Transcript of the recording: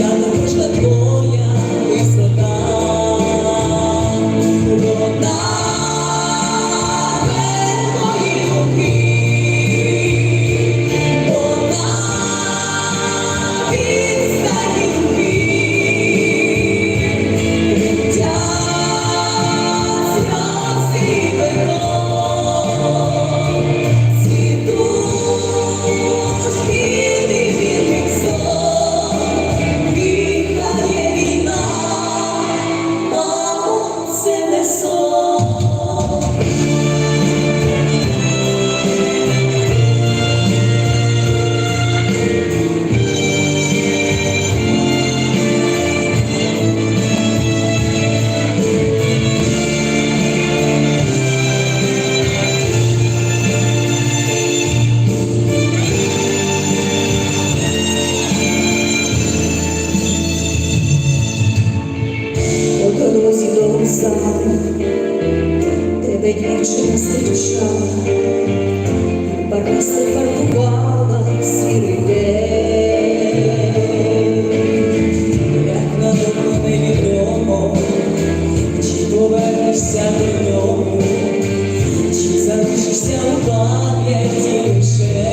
Cristiano сон. казав, тебе дівчина зустрічала, барвисто фарбувала сірий день. як надавно невідомо, чи повернешся до ньому, чи залишишся у пам'яті лише.